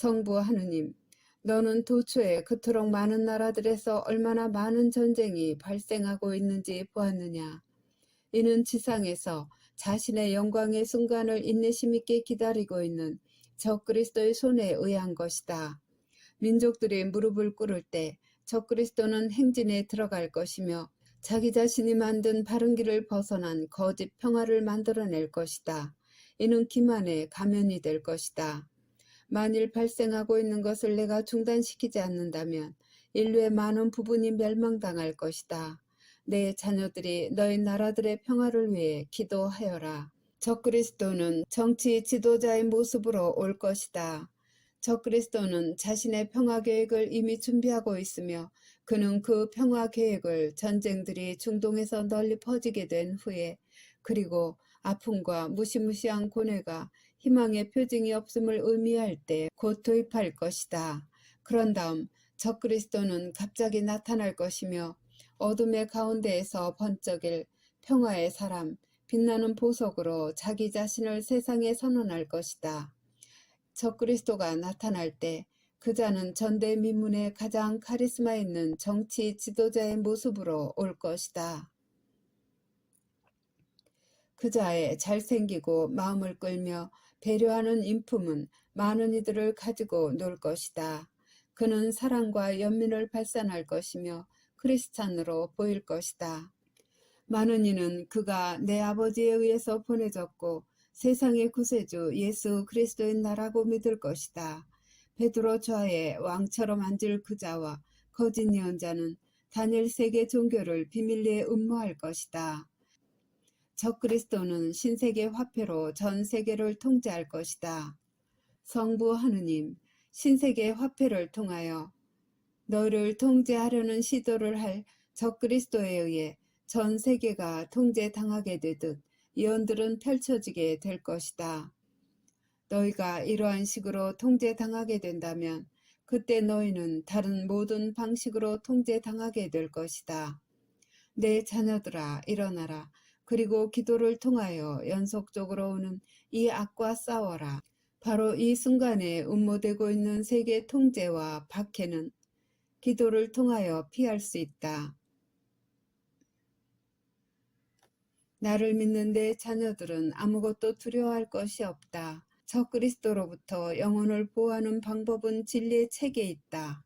성부 하느님, 너는 도초에 그토록 많은 나라들에서 얼마나 많은 전쟁이 발생하고 있는지 보았느냐. 이는 지상에서 자신의 영광의 순간을 인내심 있게 기다리고 있는 적 그리스도의 손에 의한 것이다. 민족들이 무릎을 꿇을 때 적 그리스도는 행진에 들어갈 것이며 자기 자신이 만든 바른 길을 벗어난 거짓 평화를 만들어낼 것이다. 이는 기만의 가면이 될 것이다. 만일 발생하고 있는 것을 내가 중단시키지 않는다면 인류의 많은 부분이 멸망당할 것이다. 내 자녀들이 너희 나라들의 평화를 위해 기도하여라. 적그리스도는 정치 지도자의 모습으로 올 것이다. 적그리스도는 자신의 평화 계획을 이미 준비하고 있으며 그는 그 평화 계획을 전쟁들이 중동에서 널리 퍼지게 된 후에 그리고 아픔과 무시무시한 고뇌가 희망의 표징이 없음을 의미할 때 곧 도입할 것이다. 그런 다음 적그리스도는 갑자기 나타날 것이며 어둠의 가운데에서 번쩍일 평화의 사람, 빛나는 보석으로 자기 자신을 세상에 선언할 것이다. 적그리스도가 나타날 때 그자는 전대미문의 가장 카리스마 있는 정치 지도자의 모습으로 올 것이다. 그자의 잘생기고 마음을 끌며 배려하는 인품은 많은 이들을 가지고 놀 것이다. 그는 사랑과 연민을 발산할 것이며 크리스찬으로 보일 것이다. 많은 이는 그가 내 아버지에 의해서 보내졌고 세상의 구세주 예수 그리스도인 나라고 믿을 것이다. 베드로 좌에 왕처럼 앉을 그자와 거짓 예언자는 단일 세계 종교를 비밀리에 음모할 것이다. 적 그리스도는 신세계 화폐로 전 세계를 통제할 것이다. 성부 하느님, 신세계 화폐를 통하여 너를 통제하려는 시도를 할 적 그리스도에 의해 전 세계가 통제당하게 되듯 예언들은 펼쳐지게 될 것이다. 너희가 이러한 식으로 통제당하게 된다면 그때 너희는 다른 모든 방식으로 통제당하게 될 것이다. 내 자녀들아 일어나라. 그리고 기도를 통하여 연속적으로 오는 이 악과 싸워라. 바로 이 순간에 음모되고 있는 세계 통제와 박해는 기도를 통하여 피할 수 있다. 나를 믿는 내 자녀들은 아무것도 두려워할 것이 없다. 적그리스도로부터 영혼을 보호하는 방법은 진리의 책에 있다.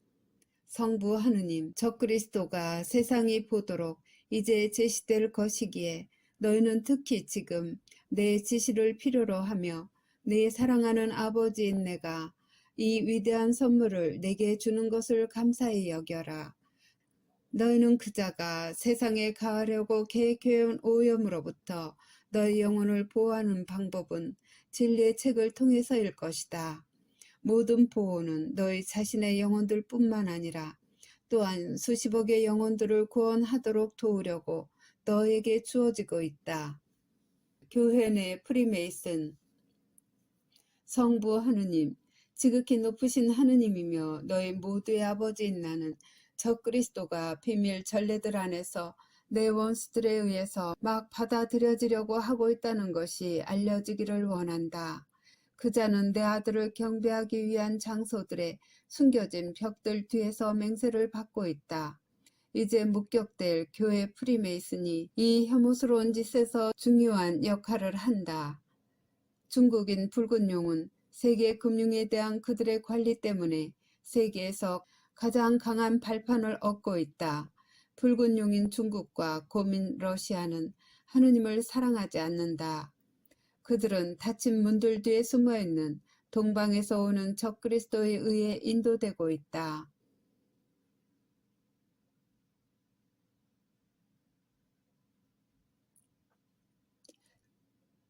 성부 하느님, 적그리스도가 세상이 보도록 이제 제시될 것이기에 너희는 특히 지금 내 지시를 필요로 하며 내 사랑하는 아버지인 내가 이 위대한 선물을 내게 주는 것을 감사히 여겨라. 너희는 그자가 세상에 가하려고 계획해온 오염으로부터 너희 영혼을 보호하는 방법은 진리의 책을 통해서일 것이다. 모든 보호는 너희 자신의 영혼들 뿐만 아니라 또한 수십억의 영혼들을 구원하도록 도우려고 너에게 주어지고 있다. 교회 내 프리메이슨 성부 하느님, 지극히 높으신 하느님이며 너희 모두의 아버지인 나는 적그리스도가 비밀 전례들 안에서 내 원수들에 의해서 막 받아들여지려고 하고 있다는 것이 알려지기를 원한다. 그자는 내 아들을 경배하기 위한 장소들에 숨겨진 벽들 뒤에서 맹세를 받고 있다. 이제 목격될 교회 프리메이슨이 이 혐오스러운 짓에서 중요한 역할을 한다. 중국인 붉은 용은 세계 금융에 대한 그들의 관리 때문에 세계에서 가장 강한 발판을 얻고 있다. 붉은 용인 중국과 고민 러시아는 하느님을 사랑하지 않는다. 그들은 닫힌 문들 뒤에 숨어 있는 동방에서 오는 적그리스도에 의해 인도되고 있다.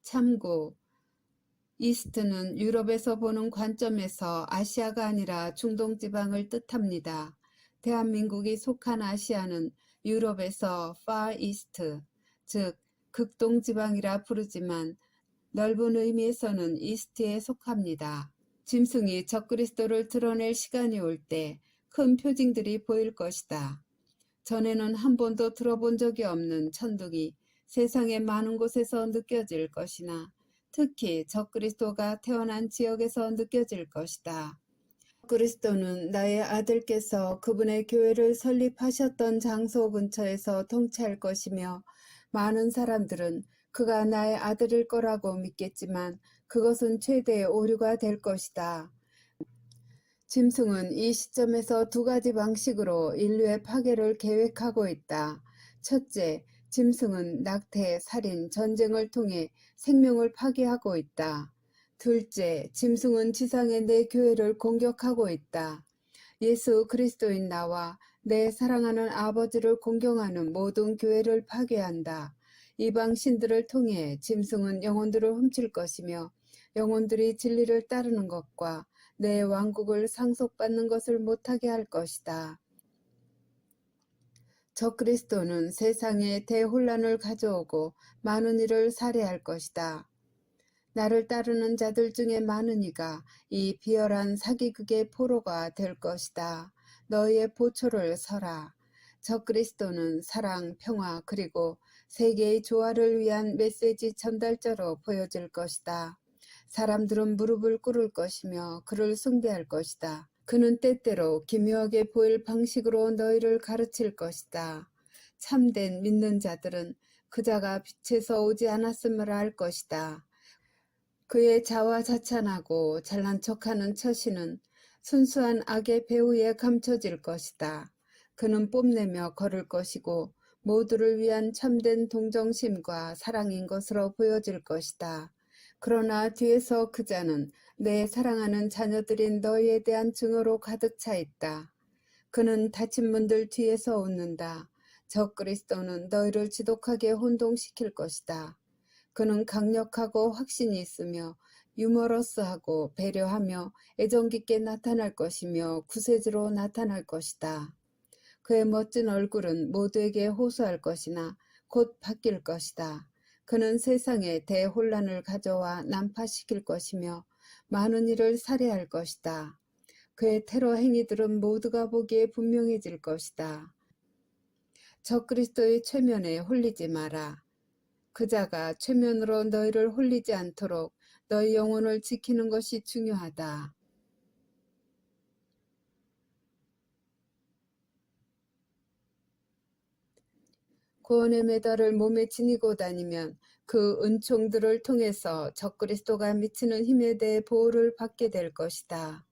참고 이스트는 유럽에서 보는 관점에서 아시아가 아니라 중동 지방을 뜻합니다. 대한민국이 속한 아시아는 유럽에서 far east, 즉 극동 지방이라 부르지만 넓은 의미에서는 이스트에 속합니다. 짐승이 적그리스도를 드러낼 시간이 올 때 큰 표징들이 보일 것이다. 전에는 한 번도 들어본 적이 없는 천둥이 세상의 많은 곳에서 느껴질 것이나 특히 적그리스도가 태어난 지역에서 느껴질 것이다. 그리스도는 나의 아들께서 그분의 교회를 설립하셨던 장소 근처에서 통치할 것이며 많은 사람들은 그가 나의 아들일 거라고 믿겠지만 그것은 최대의 오류가 될 것이다. 짐승은 이 시점에서 두 가지 방식으로 인류의 파괴를 계획하고 있다. 첫째, 짐승은 낙태, 살인, 전쟁을 통해 생명을 파괴하고 있다. 둘째, 짐승은 지상의 내 교회를 공격하고 있다. 예수 그리스도인 나와 내 사랑하는 아버지를 공경하는 모든 교회를 파괴한다. 이방 신들을 통해 짐승은 영혼들을 훔칠 것이며 영혼들이 진리를 따르는 것과 내 왕국을 상속받는 것을 못하게 할 것이다. 저 그리스도는 세상에 대혼란을 가져오고 많은 이를 살해할 것이다. 나를 따르는 자들 중에 많은 이가 이 비열한 사기극의 포로가 될 것이다. 너희의 보초를 서라. 저 그리스도는 사랑, 평화, 그리고 세계의 조화를 위한 메시지 전달자로 보여질 것이다. 사람들은 무릎을 꿇을 것이며 그를 숭배할 것이다. 그는 때때로 기묘하게 보일 방식으로 너희를 가르칠 것이다. 참된 믿는 자들은 그자가 빛에서 오지 않았음을 알 것이다. 그의 자화자찬하고 잘난 척하는 처신은 순수한 악의 배후에 감춰질 것이다. 그는 뽐내며 걸을 것이고 모두를 위한 참된 동정심과 사랑인 것으로 보여질 것이다. 그러나 뒤에서 그자는 내 사랑하는 자녀들인 너희에 대한 증오로 가득 차 있다. 그는 다친 분들 뒤에서 웃는다. 저 그리스도는 너희를 지독하게 혼동시킬 것이다. 그는 강력하고 확신이 있으며 유머러스하고 배려하며 애정 깊게 나타날 것이며 구세주로 나타날 것이다. 그의 멋진 얼굴은 모두에게 호소할 것이나 곧 바뀔 것이다. 그는 세상에 대혼란을 가져와 난파시킬 것이며 많은 이를 살해할 것이다. 그의 테러 행위들은 모두가 보기에 분명해질 것이다. 저 그리스도의 최면에 홀리지 마라. 그자가 최면으로 너희를 홀리지 않도록 너희 영혼을 지키는 것이 중요하다. 구원의 메달을 몸에 지니고 다니면 그 은총들을 통해서 적그리스도가 미치는 힘에 대해 보호를 받게 될 것이다.